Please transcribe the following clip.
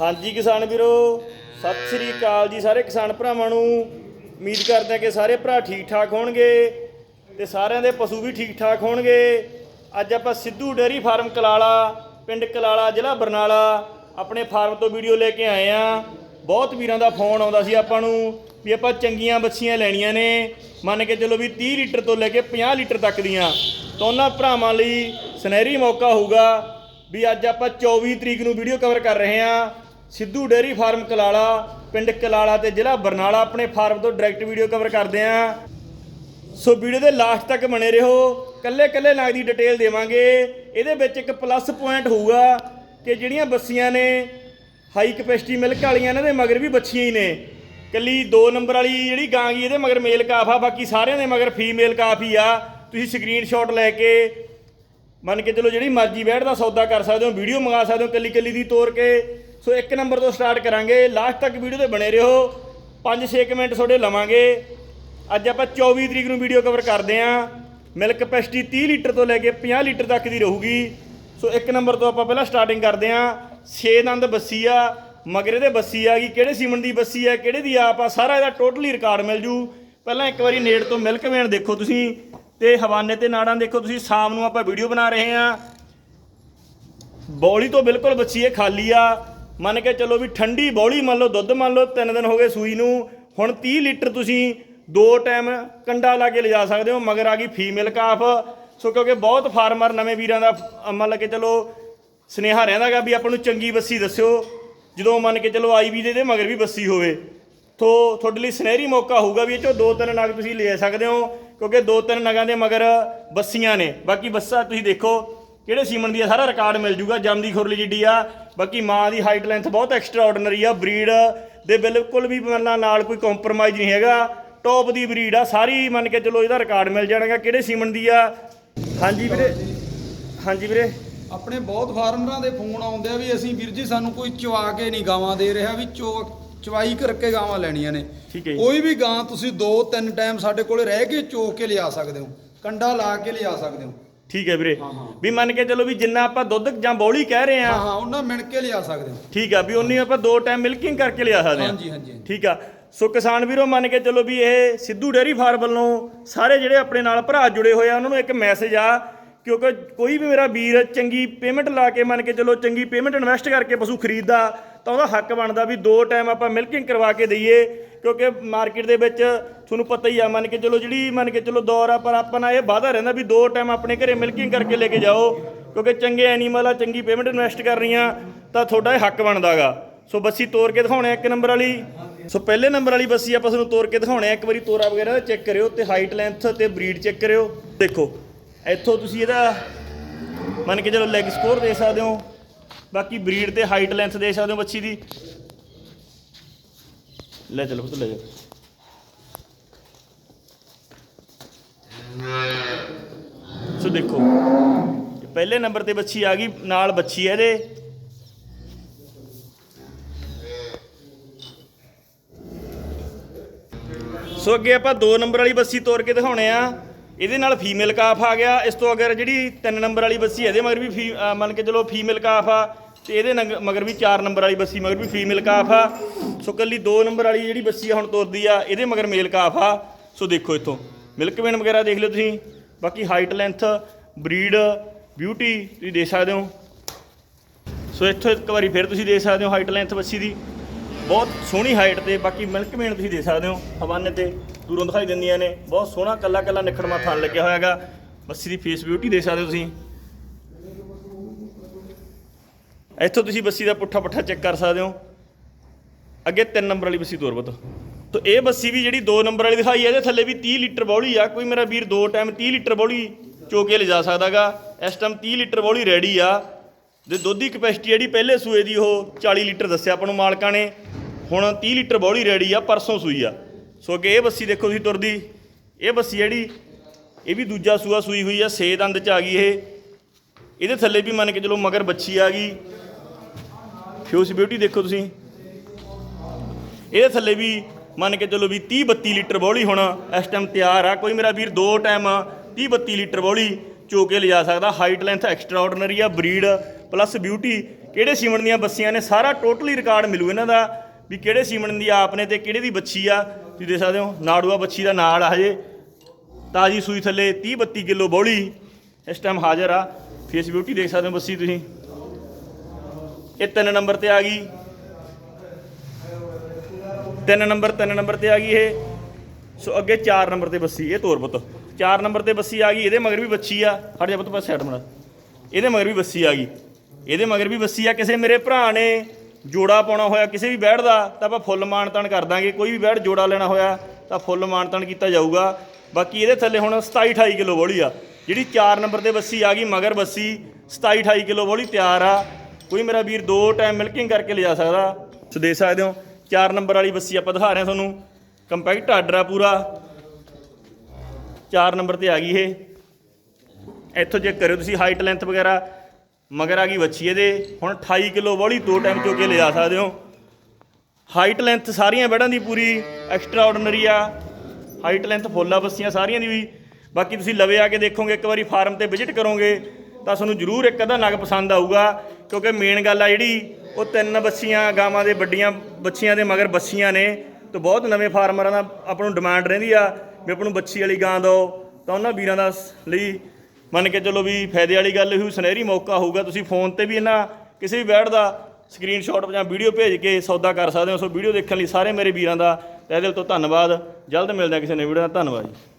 ਹਾਂਜੀ ਕਿਸਾਨ ਵੀਰੋ, ਸਤਿ ਸ੍ਰੀ ਅਕਾਲ ਜੀ ਸਾਰੇ ਕਿਸਾਨ ਭਰਾਵਾਂ ਨੂੰ। ਉਮੀਦ ਕਰਦੇ ਹਾਂ ਕਿ ਸਾਰੇ ਭਰਾ ਠੀਕ ਠਾਕ ਹੋਣਗੇ ਤੇ ਸਾਰਿਆਂ ਦੇ ਪਸ਼ੂ ਵੀ ਠੀਕ ਠਾਕ ਹੋਣਗੇ। ਅੱਜ ਆਪਾਂ ਸਿੱਧੂ ਡੇਅਰੀ ਫਾਰਮ ਕਲਾਲਾ, ਪਿੰਡ ਕਲਾਲਾ, ਜ਼ਿਲ੍ਹਾ ਬਰਨਾਲਾ ਆਪਣੇ ਫਾਰਮ ਤੋਂ ਵੀਡੀਓ ਲੈ ਕੇ ਆਏ ਆ ਬਹੁਤ ਵੀਰਾਂ ਦਾ ਫੋਨ ਆਉਂਦਾ ਸੀ ਆਪਾਂ ਨੂੰ ਵੀ ਆਪਾਂ ਚੰਗੀਆਂ ਬੱਚੀਆਂ ਲੈਣੀਆਂ ਨੇ। ਮੰਨ ਕੇ ਚਲੋ ਵੀ 30 ਲੀਟਰ ਤੋਂ ਲੈ ਕੇ 50 ਲੀਟਰ ਤੱਕ ਦੀਆਂ। ਤਾਂ ਉਹਨਾਂ ਭਰਾਵਾਂ ਲਈ ਸੁਨਹਿਰੀ ਮੌਕਾ ਹੋਊਗਾ ਵੀ ਅੱਜ ਆਪਾਂ 24 ਤਰੀਕ ਨੂੰ ਵੀਡੀਓ ਕਵਰ ਕਰ ਰਹੇ ਹਾਂ। ਸਿੱਧੂ ਡੇਅਰੀ ਫਾਰਮ ਕਲਾਲਾ, ਪਿੰਡ ਕਲਾਲਾ ਤੇ ਜ਼ਿਲ੍ਹਾ ਬਰਨਾਲਾ ਆਪਣੇ ਫਾਰਮ ਤੋਂ ਡਾਇਰੈਕਟ ਵੀਡੀਓ ਕਵਰ ਕਰਦੇ ਹਾਂ ਸੋ ਵੀਡੀਓ ਦੇ ਲਾਸਟ ਤੱਕ ਬਣੇ ਰਹੋ। ਕੱਲੇ ਕੱਲੇ ਨਾਗ ਦੀ ਡਿਟੇਲ ਦੇਵਾਂਗੇ। ਇਹਦੇ ਵਿੱਚ ਇੱਕ ਪਲੱਸ ਪੁਆਇੰਟ ਹੋਊਗਾ ਕਿ ਜਿਹੜੀਆਂ ਬੱਸੀਆਂ ਨੇ ਹਾਈ ਕਪੈਸਿਟੀ ਮਿਲਕ ਵਾਲੀਆਂ ਇਹਨਾਂ ਦੇ ਮਗਰ ਵੀ ਬੱਚੀਆਂ ਹੀ ਨੇ। ਕੱਲੀ 2 ਨੰਬਰ ਵਾਲੀ ਜਿਹੜੀ ਗਾਂ ਗੀ ਇਹਦੇ ਮਗਰ ਮੇਲ ਕਾਫ ਆ, ਬਾਕੀ ਸਾਰਿਆਂ ਦੇ ਮਗਰ ਫੀਮੇਲ ਕਾਫ ਹੀ ਆ। ਤੁਸੀਂ ਸਕਰੀਨਸ਼ਾਟ ਲੈ ਕੇ ਮੰਨ ਕੇ ਚਲੋ ਜਿਹੜੀ ਮਰਜ਼ੀ ਬੈਠ ਦਾ ਸੌਦਾ ਕਰ ਸਕਦੇ ਹੋ ਵੀਡੀਓ ਮੰਗਾ ਸਕਦੇ ਹੋ, ਕੱਲੀ ਕੱਲੀ ਦੀ ਤੋਰ ਕੇ। ਸੋ ਇੱਕ ਨੰਬਰ ਤੋਂ ਸਟਾਰਟ ਕਰਾਂਗੇ। ਲਾਸਟ ਤੱਕ ਵੀਡੀਓ ਤੇ ਬਣੇ ਰਹੋ। 5-6 ਮਿੰਟ ਤੁਹਾਡੇ ਲਵਾਂਗੇ। ਅੱਜ ਆਪਾਂ 24 ਤਰੀਕ ਨੂੰ ਵੀਡੀਓ ਕਵਰ ਕਰਦੇ ਆਂ। ਮਿਲਕ ਕਪੈਸਿਟੀ 30 ਲੀਟਰ ਤੋਂ ਲੈ ਕੇ 50 ਲੀਟਰ ਤੱਕ ਦੀ ਰਹੂਗੀ। ਸੋ ਇੱਕ ਨੰਬਰ ਤੋਂ ਆਪਾਂ ਪਹਿਲਾਂ ਸਟਾਰਟਿੰਗ ਕਰਦੇ ਆਂ। 6 ਦੰਦ ਬੱਸੀ ਆ, ਮਗਰੇ ਦੇ ਬੱਸੀ ਆ ਗਈ। ਕਿਹੜੇ ਸੀਮਨ ਦੀ ਬੱਸੀ ਆ, ਕਿਹੜੇ ਦੀ ਆਪ ਆ ਸਾਰਾ ਇਹਦਾ ਟੋਟਲੀ ਰਿਕਾਰਡ ਮਿਲ ਜੂ। ਪਹਿਲਾਂ ਇੱਕ ਵਾਰੀ ਨੇੜ ਤੋਂ ਮਿਲਕ ਵੇਣ ਦੇਖੋ ਤੁਸੀਂ। ਤੇ ਹਵਾਨੇ ਤੇ ਨਾੜਾਂ ਦੇਖੋ ਤੁਸੀਂ। ਸ਼ਾਮ ਨੂੰ ਆਪਾਂ ਵੀਡੀਓ ਬਣਾ ਰਹੇ ਆਂ। ਬੌਲੀ ਤੋਂ ਬਿਲਕੁਲ ਬੱਚੀ ਇਹ ਖਾਲੀ ਆ। ਮੰਨ ਕੇ ਚੱਲੋ ਵੀ ਠੰਡੀ ਬੌਲੀ ਮੰਨ ਲਓ ਦੁੱਧ ਮੰਨ ਲਓ 3 ਦਿਨ ਹੋ ਗਏ ਸੂਈ ਨੂੰ ਹੁਣ 30 ਲੀਟਰ ਤੁਸੀਂ ਦੋ ਟਾਈਮ ਕੰਡਾ ਲਾ ਕੇ ਲਿਜਾ ਸਕਦੇ ਹੋ ਮਗਰ ਆ ਗਈ ਫੀਮੇਲ ਕਾਫ ਸੋ ਕਿਉਂਕਿ ਬਹੁਤ ਫਾਰਮਰ ਨਵੇਂ ਵੀਰਾਂ ਦਾ ਅ, ਮੰਨ ਕੇ ਚੱਲੋ ਸਨੇਹਾ ਰਹਿੰਦਾਗਾ ਵੀ ਆਪਾਂ ਨੂੰ ਚੰਗੀ ਬੱਸੀ ਦੱਸਿਓ। ਜਦੋਂ ਮੰਨ ਕੇ ਚੱਲੋ ਆਈ ਵੀ ਦੇ ਮਗਰ ਵੀ ਬੱਸੀ ਹੋਵੇ। ਤੋ ਤੁਹਾਡੇ ਲਈ ਸੁਨਹਿਰੀ ਮੌਕਾ ਹੋਊਗਾ ਵੀ ਇਹ ਚੋਂ ਦੋ ਤਿੰਨ ਨਗ ਤੁਸੀਂ ਲੈ ਸਕਦੇ ਹੋ ਕਿਉਂਕਿ ਦੋ ਤਿੰਨ ਨਗਾਂ ਦੇ ਮਗਰ ਬੱਸੀਆਂ ਨੇ। ਬਾਕੀ ਬੱਸਾਂ ਤੁਸੀਂ ਦੇਖੋ ਕਿਹੜੇ ਸੀਮਨ ਦੀ ਆ ਸਾਰਾ ਰਿਕਾਰਡ ਮਿਲ ਜੂਗਾ। ਜੰਮਦੀ ਖੁਰਲੀ ਜਿੱਡੀ ਆ ਬਾਕੀ ਮਾਂ ਦੀ ਹਾਈਟ ਲੈਂਥ ਬਹੁਤ ਐਕਸਟਰਾ ਆਰਡੀਨਰੀ ਆ ਬਰੀਡ ਦੇ ਬਿਲਕੁਲ ਵੀ ਮੰਨਣਾ ਨਾਲ ਕੋਈ ਕੰਪਰੋਮਾਈਜ਼ ਨਹੀਂ ਹੈਗਾ। ਟੌਪ ਦੀ ਬਰੀਡ ਆ ਸਾਰੀ ਮੰਨ ਕੇ ਚਲੋ ਇਹਦਾ ਰਿਕਾਰਡ ਮਿਲ ਜਾਣਾਗਾ ਕਿਹੜੇ ਸੀਮਨ ਦੀ ਆ? ਹਾਂਜੀ ਵੀਰੇ। ਹਾਂਜੀ ਵੀਰੇ। ਆਪਣੇ ਬਹੁਤ ਫਾਰਮਰਾਂ ਦੇ ਫੋਨ ਆਉਂਦੇ ਆ ਵੀ ਅਸੀਂ ਵੀਰ ਜੀ ਸਾਨੂੰ ਕੋਈ ਚਵਾ ਕੇ ਨਹੀਂ ਗਾਵਾਂ ਦੇ ਰਿਹਾ ਵੀ ਚੋ ਚਵਾਈ ਕਰਕੇ ਗਾਵਾਂ ਲੈਣੀਆਂ ਨੇ। ਠੀਕ ਹੈ। ਕੋਈ ਵੀ ਗਾਂ ਤੁਸੀਂ ਦੋ ਤਿੰਨ ਟਾਈਮ ਸਾਡੇ ਕੋਲੇ ਰਹਿ ਕੇ ਚੋ ਕੇ ਲਿਆ ਸਕਦੇ ਹੋ ਕੰਡਾ ਲਾ ਕੇ ਲਿਆ ਸਕਦੇ ਹੋ। ਠੀਕ ਹੈ ਵੀਰੇ। ਹਾਂ, ਹਾਂ। ਵੀ ਮੰਨ ਕੇ ਚਲੋ ਵੀ ਜਿੰਨਾ ਆਪਾਂ ਦੁੱਧ ਜਾਂ ਬੌਲੀ ਕਹਿ ਰਹੇ ਹਾਂ। ਆ ਹਾਂ ਉਹਨਾਂ ਮਿਣ ਕੇ ਲਿਆ ਸਕਦੇ ਹੋ। ਠੀਕ ਆ ਵੀ ਉਨੀ ਆਪਾਂ ਦੋ ਟਾਈਮ ਮਿਲਕਿੰਗ ਕਰਕੇ ਲਿਆ ਸਕਦੇ ਹਾਂਜੀ ਹਾਂਜੀ ਹਾਂਜੀ। ਠੀਕ ਆ। ਸੋ ਕਿਸਾਨ ਵੀਰੋ ਮੰਨ ਕੇ ਚੱਲੋ ਵੀ ਇਹ ਸਿੱਧੂ ਡੇਅਰੀ ਫਾਰਮ ਵੱਲੋਂ ਸਾਰੇ ਜਿਹੜੇ ਆਪਣੇ ਨਾਲ ਭਰਾ ਜੁੜੇ ਹੋਏ ਆ ਉਹਨਾਂ ਨੂੰ ਇੱਕ ਮੈਸੇਜ ਆ ਕਿਉਂਕਿ ਕੋਈ ਵੀ ਮੇਰਾ ਵੀਰ ਚੰਗੀ ਪੇਮੈਂਟ ਲਾ ਕੇ ਮੰਨ ਕੇ ਚੱਲੋ ਚੰਗੀ ਪੇਮੈਂਟ ਇਨਵੈਸਟ ਕਰਕੇ ਪਸ਼ੂ ਖਰੀਦਦਾ ਤਾਂ ਉਹਦਾ ਹੱਕ ਬਣਦਾ ਵੀ ਦੋ ਟਾਈਮ ਆਪਾਂ ਮਿਲਕਿੰਗ ਕਰਵਾ ਕੇ ਦਈਏ ਕਿਉਂਕਿ ਮਾਰਕੀਟ ਦੇ ਵਿੱਚ ਤੁਹਾਨੂੰ ਪਤਾ ਹੀ ਆ, ਮੰਨ ਕੇ ਚਲੋ ਜਿਹੜੀ, ਮੰਨ ਕੇ ਚਲੋ ਦੌਰ ਆ, ਪਰ ਆਪਾਂ ਨਾਲ ਇਹ ਵਾਅਦਾ ਰਹਿੰਦਾ ਵੀ ਦੋ ਟਾਈਮ ਆਪਣੇ ਘਰੇ ਮਿਲਕਿੰਗ ਕਰਕੇ ਲੈ ਕੇ ਜਾਓ, ਕਿਉਂਕਿ ਚੰਗੇ ਐਨੀਮਲ ਆ, ਚੰਗੀ ਪੇਮੈਂਟ ਇਨਵੈਸਟ ਕਰਨੀ ਆ ਤਾਂ ਤੁਹਾਡਾ ਇਹ ਹੱਕ ਬਣਦਾਗਾ ਸੋ ਬੱਸੀ ਤੋੜ ਕੇ ਦਿਖਾਉਣੇ ਆ ਇੱਕ ਨੰਬਰ ਵਾਲੀ। ਸੋ ਪਹਿਲੇ ਨੰਬਰ ਵਾਲੀ ਬੱਸੀ ਆਪਾਂ ਤੁਹਾਨੂੰ ਤੋੜ ਕੇ ਦਿਖਾਉਣੇ ਆ, ਇੱਕ ਵਾਰੀ ਤੋਰਾ ਵਗੈਰਾ ਚੈੱਕ ਕਰਿਓ ਤੇ ਹਾਈਟ ਲੈਂਥ ਤੇ ਬਰੀਡ ਚੈੱਕ ਕਰਿਓ। ਦੇਖੋ, ਇੱਥੋਂ ਤੁਸੀਂ ਇਹਦਾ ਮੰਨ ਕੇ ਚਲੋ ਲੈਗ ਸਕੋਰ ਦੇ ਸਕਦੇ ਹੋ, ਬਾਕੀ ਬਰੀਡ ਤੇ ਹਾਈਟ ਲੈਂਥ ਦੇ ਸਕਦੇ ਹੋ ਬੱਚੀ ਦੀ। ਲੈ ਚਲੋ ਪੁੱਤ, ਲੈ ਜਾ ਸੋ ਦੇਖੋ, ਪਹਿਲੇ ਨੰਬਰ ਤੇ ਬੱਚੀ ਆ ਗਈ, ਨਾਲ ਬੱਚੀ ਹੈ ਇਹਦੇ। ਸੋ ਅੱਗੇ ਆਪਾਂ 2 ਨੰਬਰ ਵਾਲੀ ਬੱਸੀ ਤੋੜ ਕੇ ਦਿਖਾਉਣੇ ਆ। ਇਹਦੇ ਨਾਲ ਫੀਮੇਲ ਕਾਫ ਆ ਗਿਆ। ਇਸ ਤੋਂ ਅਗਰ ਜਿਹੜੀ 3 ਨੰਬਰ ਵਾਲੀ ਬੱਸੀ ਇਹਦੇ ਮਗਰ ਵੀ ਫੀ- ਮੰਨ ਕੇ ਚਲੋ ਫੀਮੇਲ ਕਾਫ ਆ, ਤੇ ਇਹਦੇ ਨੰਗ- ਮਗਰ ਵੀ 4 ਨੰਬਰ ਵਾਲੀ ਬੱਸੀ, ਮਗਰ ਵੀ ਫੀਮੇਲ ਕਾਫ ਆ। ਸੋ ਕੱਲੀ 2 ਨੰਬਰ ਵਾਲੀ ਜਿਹੜੀ ਬੱਸੀ ਆ ਹੁਣ ਤੋਰਦੀ ਆ, ਇਹਦੇ ਮਗਰ ਮੇਲ ਕਾਫ ਆ। ਸੋ ਦੇਖੋ ਇੱਥੋਂ। ਮਿਲਕ ਵੇਨ ਵਗੈਰਾ ਦੇਖ ਲਿਓ ਤੁਸੀਂ। ਬਾਕੀ ਹਾਈਟ, ਲੈਂਥ, ਬਰੀਡ ਬਿਊਟੀ ਤੁਸੀਂ ਦੇਖ ਸਕਦੇ ਹੋ। ਸੋ ਇੱਥੋਂ ਇੱਕ ਵਾਰੀ ਫਿਰ ਤੁਸੀਂ ਦੇਖ ਸਕਦੇ ਹੋ ਹਾਈਟ, ਲੈਂਥ ਬੱਸੀ ਦੀ। ਬਹੁਤ ਸੋਹਣੀ ਹਾਈਟ ਤੇ ਬਾਕੀ ਮਿਲਕ ਮੇਨ ਤੁਸੀਂ ਦੇਖ ਸਕਦੇ ਹੋ। ਹਵਾਨੇ ਤੇ ਦੂਰੋਂ ਦਿਖਾਈ ਦਿੰਦੀਆਂ ਨੇ। ਬਹੁਤ ਸੋਹਣਾ ਕੱਲਾ ਕੱਲਾ ਨਿਖੜਮਾ ਥਣ ਲੱਗਿਆ ਹੋਇਆ ਹੈਗਾ। ਬੱਸੀ ਦੀ ਫੇਸ ਬਿਊਟੀ ਦੇਖ ਸਕਦੇ ਹੋ ਤੁਸੀਂ। ਇੱਥੋਂ ਤੁਸੀਂ ਬੱਸੀ ਦਾ ਪੁੱਠਾ ਪੁੱਠਾ ਚੈੱਕ ਕਰ ਸਕਦੇ ਹੋ। ਅੱਗੇ 3 ਨੰਬਰ ਵਾਲੀ ਬੱਸੀ ਤੋਰ ਬਤੋ ਤੋ ਇਹ ਬੱਸੀ ਵੀ ਜਿਹੜੀ 2 ਨੰਬਰ ਵਾਲੀ ਦਿਖਾਈ ਹੈ ਇਹਦੇ ਥੱਲੇ ਵੀ 30 ਲੀਟਰ ਬੌਲੀ ਆ। ਕੋਈ ਮੇਰਾ ਵੀਰ ਦੋ ਟਾਈਮ 30 ਲੀਟਰ ਬੌਲੀ ਚੋ ਕੇ ਲਿਜਾ ਸਕਦਾਗਾ। ਇਸ ਟਾਈਮ 30 ਲੀਟਰ ਬੌਲੀ ਰੈਡੀ ਆ। ਤੇ ਦੁੱਧ ਦੀ ਕਪੈਸਿਟੀ ਜਿਹੜੀ ਪਹਿਲੇ ਸੂਏ ਦੀ, ਉਹ 40 ਲੀਟਰ ਦੱਸਿਆ ਆਪਾਂ ਨੂੰ ਮਾਲਕਾਂ ਨੇ। ਹੁਣ 30 ਲੀਟਰ ਬੌਲੀ ਰੈਡੀ ਆ, ਪਰਸੋਂ ਸੂਈ ਆ। ਸੋ ਅੱਗੇ ਇਹ ਬੱਸੀ ਦੇਖੋ ਤੁਸੀਂ ਤੁਰਦੀ। ਇਹ ਬੱਸੀ ਜਿਹੜੀ, ਇਹ ਵੀ ਦੂਜਾ ਸੂਆ ਸੂਈ ਹੋਈ ਆ, ਛੇ ਦੰਦ ਚ ਆ ਗਈ ਇਹ। ਇਹਦੇ ਥੱਲੇ ਵੀ ਮੰਨ ਕੇ ਚਲੋ ਮਗਰ ਬੱਚੀ ਆ ਗਈ। ਫਿਊਸ ਬਿਊਟੀ ਦੇਖੋ ਤੁਸੀਂ। ਇਹਦੇ ਥੱਲੇ ਵੀ ਮੰਨ ਕੇ ਚਲੋ ਵੀ 30 32 ਲੀਟਰ ਬੌਲੀ ਹੁਣ ਇਸ ਟਾਈਮ ਤਿਆਰ ਆ। ਕੋਈ ਮੇਰਾ ਵੀਰ ਦੋ ਟਾਈਮ 30 32 ਲੀਟਰ ਬੌਲੀ ਚੋ ਕੇ ਲਿਜਾ ਸਕਦਾ। ਹਾਈਟ ਲੈਂਥ ਐਕਸਟਰਾ ਆਰਡੀਨਰੀ ਆ ਬਰੀਡ ਪਲੱਸ ਬਿਊਟੀ ਕਿਹੜੇ ਸੀਮਣ ਦੀਆਂ ਬੱਸੀਆਂ ਨੇ? ਸਾਰਾ ਟੋਟਲੀ ਰਿਕਾਰਡ ਮਿਲੂ ਇਹਨਾਂ ਦਾ ਵੀ ਕਿਹੜੇ ਸੀਮਣ ਦੀ ਆਪ ਨੇ ਤੇ ਕਿਹੜੇ ਦੀ ਬੱਚੀ ਆ। ਤੁਸੀਂ ਦੇਖ ਸਕਦੇ ਹੋ, ਨਾੜੂਆ ਬੱਚੀ ਦਾ ਨਾਲ ਆ ਹਜੇ। ਤਾਜੀ ਸੂਈ ਥੱਲੇ 30 32 ਕਿਲੋ ਬੌਲੀ ਇਸ ਟਾਈਮ ਹਾਜ਼ਰ ਆ। ਫੇਸ ਬਿਊਟੀ ਦੇਖ ਸਕਦੇ ਹੋ ਬੱਸੀ ਤੁਸੀਂ। ਇਹ ਤਿੰਨ ਨੰਬਰ ਤੇ ਆ ਗਈ। ਤਿੰਨ ਨੰਬਰ ਤਿੰਨ ਨੰਬਰ ਤੇ ਆ ਗਈ ਇਹ। ਸੋ ਅੱਗੇ 4 ਨੰਬਰ ਤੇ ਬੱਸੀ, ਇਹ ਤੋਰ ਪੁੱਤ। 4 ਨੰਬਰ ਤੇ ਬੱਸੀ ਆ ਗਈ, ਇਹਦੇ ਮਗਰ ਵੀ ਬੱਚੀ ਆ। ਹਟ ਜਾ ਪੁੱਤ ਪਾਸੇ ਹਟ ਮੜਾ। ਇਹਦੇ ਮਗਰ ਵੀ ਬੱਸੀ ਆ ਗਈ। ਇਹਦੇ ਮਗਰ ਵੀ ਬੱਸੀ ਆ। ਕਿਸੇ ਮੇਰੇ ਭਰਾ ਨੇ ਜੋੜਾ ਪਾਉਣਾ ਹੋਇਆ, ਕਿਸੇ ਵੀ ਬੈੜ ਦਾ ਤਾਂ ਆਪਾਂ ਫੁੱਲ ਮਾਨਤਨ ਕਰ ਦਾਂਗੇ। ਕੋਈ ਵੀ ਬੈੜ ਜੋੜਾ ਲੈਣਾ ਹੋਇਆ, ਤਾਂ ਫੁੱਲ ਮਾਨਤਨ ਕੀਤਾ ਜਾਊਗਾ। ਬਾਕੀ ਇਹਦੇ ਥੱਲੇ ਹੁਣ 27 28 ਕਿਲੋ ਬੋਲੀ ਆ। ਜਿਹੜੀ 4 ਨੰਬਰ ਤੇ ਬੱਸੀ ਆ ਗਈ, ਮਗਰ ਬੱਸੀ 27 28 ਕਿਲੋ ਬੋਲੀ ਤਿਆਰ ਆ। ਕੋਈ ਮੇਰਾ ਵੀਰ ਦੋ ਟਾਈਮ ਮਿਲਕਿੰਗ ਕਰਕੇ ਲਿਜਾ ਸਕਦਾ। ਸੋ ਦੇ ਸਕਦੇ ਹੋ 4 ਨੰਬਰ ਵਾਲੀ ਬੱਸੀ ਆਪਾਂ ਦਿਖਾ ਰਹੇ ਹਾਂ ਤੁਹਾਨੂੰ। ਕੰਪੈਕਟ ਆਰਡਰ ਆ ਪੂਰਾ। 4 ਨੰਬਰ ਤੇ ਆ ਗਈ ਇਹ। ਇੱਥੋਂ ਚੈੱਕ ਕਰਿਓ ਤੁਸੀਂ ਹਾਈਟ, ਲੈਂਥ ਵਗੈਰਾ। ਮਗਰ ਆ ਗਈ ਬੱਚੀ ਇਹਦੇ। ਹੁਣ 28 ਕਿਲੋ ਬੋਲੀ ਦੋ ਟਾਈਮ ਚੋ ਕੇ ਲਿਜਾ ਸਕਦੇ ਹੋ। ਹਾਈਟ, ਲੈਂਥ ਸਾਰੀਆਂ ਬੈੜਾਂ ਦੀ ਪੂਰੀ ਐਕਸਟਰਾ ਆਰਡੀਨਰੀ ਆ। ਹਾਈਟ, ਲੈਂਥ ਫੁੱਲ ਆ ਬੱਸੀਆਂ ਸਾਰੀਆਂ ਦੀ ਵੀ। ਬਾਕੀ ਤੁਸੀਂ ਲਵੇ ਆ ਕੇ ਦੇਖੋਗੇ, ਇੱਕ ਵਾਰੀ ਫਾਰਮ ਤੇ ਵਿਜ਼ਿਟ ਕਰੋਗੇ, ਤਾਂ ਤੁਹਾਨੂੰ ਜ਼ਰੂਰ ਇੱਕ ਅੱਧਾ ਨਗ ਪਸੰਦ ਆਊਗਾ। ਕਿਉਂਕਿ ਮੇਨ ਗੱਲ ਆ ਜਿਹੜੀ ਉਹ ਤਿੰਨ ਬੱਸੀਆਂ ਗਾਵਾਂ ਦੇ ਵੱਡੀਆਂ ਬੱਚੀਆਂ ਦੇ ਮਗਰ ਬੱਸੀਆਂ ਨੇ ਤੇ ਬਹੁਤ ਨਵੇਂ ਫਾਰਮਰਾਂ ਦਾ ਆਪਾਂ ਨੂੰ ਡਿਮਾਂਡ ਰਹਿੰਦੀ ਆ ਵੀ ਆਪਾਂ ਨੂੰ ਬੱਚੀ ਵਾਲੀ ਗਾਂ ਦਿਓ। ਤਾਂ ਉਹਨਾਂ ਵੀਰਾਂ ਦਾ ਸ- ਲਈ ਮੰਨ ਕੇ ਚਲੋ ਵੀ ਫਾਇਦੇ ਵਾਲੀ ਗੱਲ ਹੋਊ, ਸੁਨਹਿਰੀ ਮੌਕਾ ਹੋਊਗਾ। ਤੁਸੀਂ ਫੋਨ ਤੇ ਵੀ ਇਹਨਾਂ ਕਿਸੇ ਵੀ ਬੈਡ ਦਾ ਸਕਰੀਨਸ਼ਾਟ ਜਾਂ ਵੀਡੀਓ ਭੇਜ ਕੇ ਸੌਦਾ ਕਰ ਸਕਦੇ ਹੋ। ਸੋ ਵੀਡੀਓ ਦੇਖਣ ਲਈ ਸਾਰੇ ਮੇਰੇ ਵੀਰਾਂ ਦਾ ਤਹਿ ਦਿਲ ਤੋਂ ਧੰਨਵਾਦ। ਜਲਦ ਮਿਲਦੇ ਹਾਂ ਕਿਸੇ ਨਵੀਂ ਵੀਡੀਓ ਨਾਲ। ਧੰਨਵਾਦ ਜੀ।